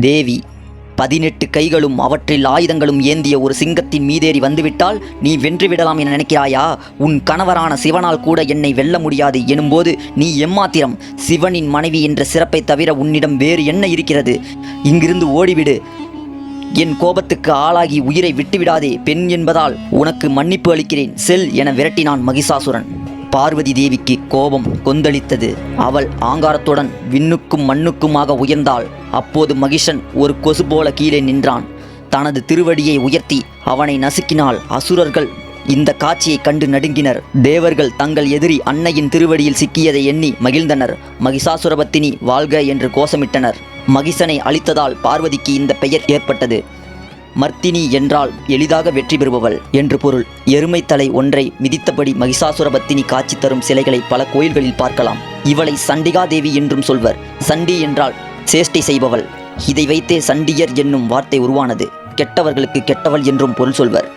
தேவி பதினெட்டு கைகளும் அவற்றில் ஆயுதங்களும் ஏந்திய ஒரு சிங்கத்தின் மீதேறி வந்துவிட்டால் நீ வென்று விடலாம் என நினைக்கிறாயா? உன் கணவரான சிவனால் கூட என்னை வெல்ல முடியாது எனும்போது நீ எம்மாத்திரம் சிவனின் மனைவி என்ற சிறப்பை தவிர உன்னிடம் வேறு என்ன இருக்கிறது? இங்கிருந்து ஓடிவிடு. என் கோபத்துக்கு ஆளாகி உயிரை விட்டுவிடாதே பெண் என்பதால் உனக்கு மன்னிப்பு அளிக்கிறேன். செல் என விரட்டினான் மகிஷாசுரன். பார்வதி தேவிக்கு கோபம் கொந்தளித்தது. அவள் ஆங்காரத்துடன் விண்ணுக்கும் மண்ணுக்குமாக உயர்ந்தாள். அப்போது மகிஷன் ஒரு கொசு போல கீழே நின்றான். தனது திருவடியை உயர்த்தி அவனை நசுக்கினால் அசுரர்கள் இந்த காட்சியை கண்டு நடுங்கினர். தேவர்கள் தங்கள் எதிரி அன்னையின் திருவடியில் சிக்கியதை எண்ணி மகிழ்ந்தனர். மகிஷாசுரபத்தினி வாழ்க என்று கோஷமிட்டனர். மகிஷனை அழித்ததால் பார்வதிக்கு இந்த பெயர் ஏற்பட்டது. மர்த்தினி என்றால் எளிதாக வெற்றி பெறுபவள் என்று பொருள். எருமை தலை ஒன்றை மிதித்தபடி மகிஷாசுரபத்தினி காட்சி தரும் சிலைகளை பல கோயில்களில் பார்க்கலாம். இவளை சண்டிகா தேவி என்றும் சொல்வர். சண்டி என்றால் சேஷ்டை செய்பவள். இதை வைத்தே சண்டியர் என்னும் வார்த்தை உருவானது. கெட்டவர்களுக்கு கெட்டவள் என்றும் பொருள் சொல்வர்.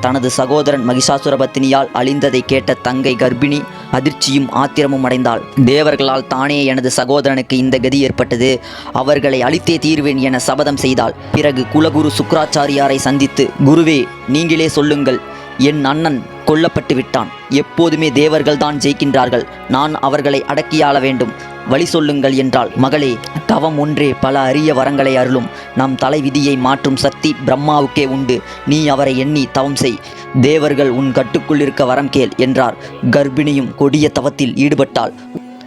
தனது சகோதரன் மகிஷாசுரபத்தினியால் அழிந்ததை கேட்ட தங்கை கர்ப்பிணி அதிர்ச்சியும் ஆத்திரமும் அடைந்தாள். தேவர்களால் தானே எனது சகோதரனுக்கு இந்த கதி ஏற்பட்டது. அவர்களை அழித்தே தீர்வேன் என சபதம் செய்தாள். பிறகு குலகுரு சுக்ராச்சாரியாரை சந்தித்து குருவே நீங்களே சொல்லுங்கள். என் அண்ணன் கொல்லப்பட்டு விட்டான். எப்போதுமே தேவர்கள்தான் ஜெயிக்கின்றார்கள். நான் அவர்களை அடக்கியாள வேண்டும். வழி சொல்லுங்கள் என்றாள். மகளே தவம் ஒன்றே பல அரிய வரங்களை அருளும். நம் தலை விதியை மாற்றும் சக்தி பிரம்மாவுக்கே உண்டு. நீ அவரை எண்ணி தவம் செய். தேவர்கள் உன் கட்டுக்குள் இருக்க வரம் கேள் என்றார். கர்ப்பிணியும் கொடிய தவத்தில் ஈடுபட்டாள்.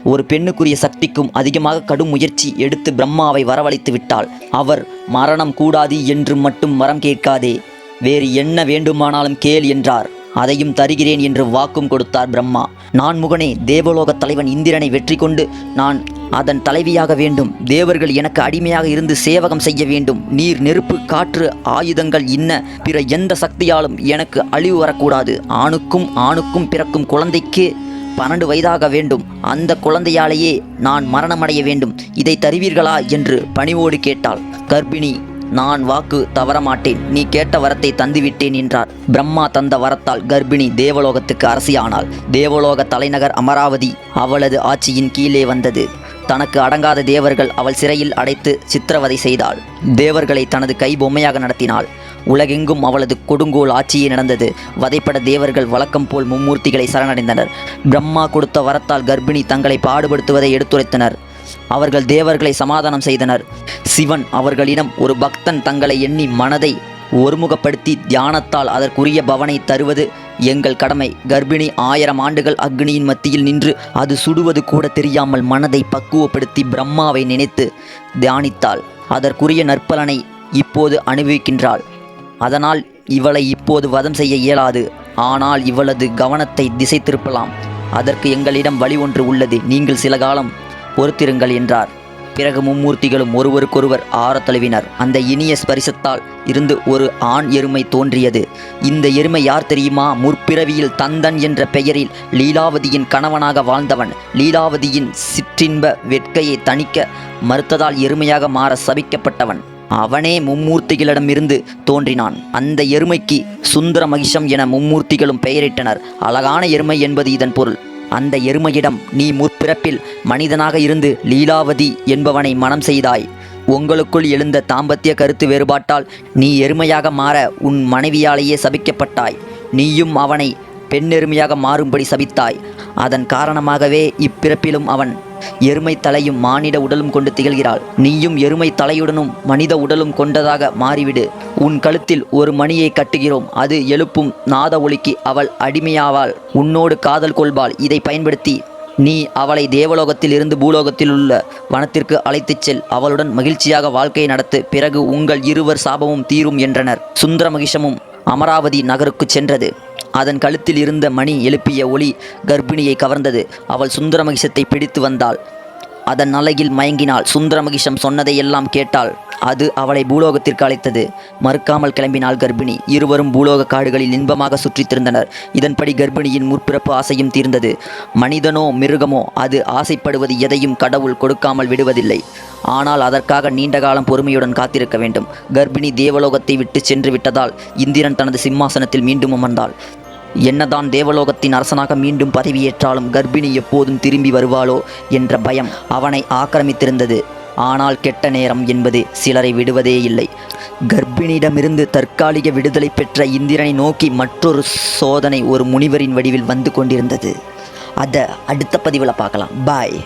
ஒரு பெண்ணுக்குரிய சக்திக்கும் அதிகமாக கடும் முயற்சி எடுத்து பிரம்மாவை வரவழைத்து விட்டாள். அவர் மரணம் கூடாது என்று மட்டும் வரம் கேட்காதே. வேறு என்ன வேண்டுமானாலும் கேள் என்றார். அதையும் தருகிறேன் என்று வாக்கும் கொடுத்தார் பிரம்மா. நான் முகனே தேவலோக தலைவன் இந்திரனை வெற்றி கொண்டு நான் அதன் தலைவியாக வேண்டும். தேவர்கள் எனக்கு அடிமையாக இருந்து சேவகம் செய்ய வேண்டும். நீர் நெருப்பு காற்று ஆயுதங்கள் இன்ன பிற எந்த சக்தியாலும் எனக்கு அழிவு வரக்கூடாது. ஆணுக்கும் ஆணுக்கும் பிறக்கும் குழந்தைக்கு பன்னெண்டு வயதாக வேண்டும். அந்த குழந்தையாலேயே நான் மரணமடைய வேண்டும். இதை தருவீர்களா? என்று பணிவோடு கேட்டாள். கர்ப்பிணி நான் வாக்கு தவறமாட்டேன். நீ கேட்ட வரத்தை தந்துவிட்டேன் என்றார். பிரம்மா தந்த வரத்தால் கர்ப்பிணி தேவலோகத்துக்கு அரசியானாள். தேவலோக தலைநகர் அமராவதி அவளது ஆட்சியின் கீழே வந்தது. தனக்கு அடங்காத தேவர்கள் அவள் சிறையில் அடைத்து சித்திரவதை செய்தாள். தேவர்களை தனது கை பொம்மையாக நடத்தினாள். உலகெங்கும் அவளது கொடுங்கோல் ஆட்சியே நடந்தது. வதைப்பட தேவர்கள் வழக்கம் போல் மும்மூர்த்திகளை சரணடைந்தனர். பிரம்மா கொடுத்த வரத்தால் கர்ப்பிணி தங்களை பாடுபடுத்துவதை எடுத்துரைத்தனர். அவர்கள் தேவர்களை சமாதானம் செய்தனர். சிவன் அவர்களிடம் ஒரு பக்தன் தங்களை எண்ணி மனதை ஒருமுகப்படுத்தி தியானத்தால் அதற்குரிய பவனை தருவது எங்கள் கடமை. கர்ப்பிணி ஆயிரம் ஆண்டுகள் அக்னியின் மத்தியில் நின்று அது சுடுவது கூட தெரியாமல் மனதை பக்குவப்படுத்தி பிரம்மாவை நினைத்து தியானித்தாள். அதற்குரிய நற்பலனை இப்போது அனுபவிக்கின்றாள். அதனால் இவளை இப்போது வதம் செய்ய இயலாது. ஆனால் இவளது கவனத்தை திசை திருப்பலாம். அதற்கு எங்களிடம் வழி ஒன்று உள்ளது. நீங்கள் சில காலம் பொறுத்திருங்கள் என்றார். பிறகு மும்மூர்த்திகளும் ஒருவருக்கொருவர் ஆறத் தழுவினர். அந்த இனிய ஸ்பரிசத்தால் இருந்து ஒரு ஆண் எருமை தோன்றியது. இந்த எருமை யார் தெரியுமா? முற்பிறவியில் தந்தன் என்ற பெயரில் லீலாவதியின் கணவனாக வாழ்ந்தவன். லீலாவதியின் சிற்றின்ப வெட்கையை தணிக்க மறுத்ததால் எருமையாக மாற சபிக்கப்பட்டவன். அவனே மும்மூர்த்திகளிடமிருந்து தோன்றினான். அந்த எருமைக்கு சுந்தர மகிஷம் என மும்மூர்த்திகளும் பெயரிட்டனர். அழகான எருமை என்பது இதன் பொருள். அந்த எருமையிடம் நீ முற்பிறப்பில் மனிதனாக இருந்து லீலாவதி என்பவனை மனம் செய்தாய். உங்களுக்குள் எழுந்த தாம்பத்திய கருத்து வேறுபாட்டால் நீ எருமையாக மாற உன் மனைவியாலேயே சபிக்கப்பட்டாய். நீயும் அவனை பெண்ணெருமையாக மாறும்படி சபித்தாய். அதன் காரணமாகவே இப்பிறப்பிலும் அவன் எருமை தலையும் மானிட உடலும் கொண்டு திகழ்கிறாள். நீயும் எருமை தலையுடனும் மனித உடலும் கொண்டதாக மாறிவிடு. உன் கழுத்தில் ஒரு மணியை கட்டுகிறோம். அது எழுப்பும் நாத ஒளிக்கு அவள் அடிமையாவாள். உன்னோடு காதல் கொள்வாள். இதை பயன்படுத்தி நீ அவளை தேவலோகத்தில் இருந்து பூலோகத்தில் உள்ள வனத்திற்கு அழைத்துச் செல். அவளுடன் மகிழ்ச்சியாக வாழ்க்கை நடத்து. பிறகு உங்கள் இருவர் சாபமும் தீரும் என்றனர். சுந்தர மகிஷமும் அமராவதி நகருக்குச் சென்றது. அதன் கழுத்தில் இருந்த மணி எழுப்பிய ஒளி கர்ப்பிணியை கவர்ந்தது. அவள் சுந்தரமகிஷத்தை பிடித்து வந்தாள். அதன் அலையில் மயங்கினாள். சுந்தரமகிஷம் சொன்னதையெல்லாம் கேட்டாள். அது அவளை பூலோகத்திற்கு அழைத்தது. மறுக்காமல் கிளம்பினாள் கர்ப்பிணி. இருவரும் பூலோக காடுகளில் இன்பமாக சுற்றித்திருந்தனர் இதன்படி கர்ப்பிணியின் முற்பிறப்பு ஆசையும் தீர்ந்தது. மனிதனோ மிருகமோ அது ஆசைப்படுவது எதையும் கடவுள் கொடுக்காமல் விடுவதில்லை. ஆனால் அதற்காக நீண்ட காலம் பொறுமையுடன் காத்திருக்க வேண்டும். கர்ப்பிணி தேவலோகத்தை விட்டு சென்று விட்டதால் இந்திரன் தனது சிம்மாசனத்தில் மீண்டும் அமர்ந்தாள். என்னதான் தேவலோகத்தின் அரசனாக மீண்டும் பதவியேற்றாலும் கர்ப்பிணி எப்போதும் திரும்பி வருவாளோ என்ற பயம் அவனை ஆக்கிரமித்திருந்தது. ஆனால் கெட்ட நேரம் என்பது சிலரை விடுவதே இல்லை. கர்ப்பிணியிடமிருந்து தற்காலிக விடுதலை பெற்ற இந்திரனை நோக்கி மற்றொரு சோதனை ஒரு முனிவரின் வடிவில் வந்து கொண்டிருந்தது. அதை அடுத்த பதிவில் பார்க்கலாம். பாய்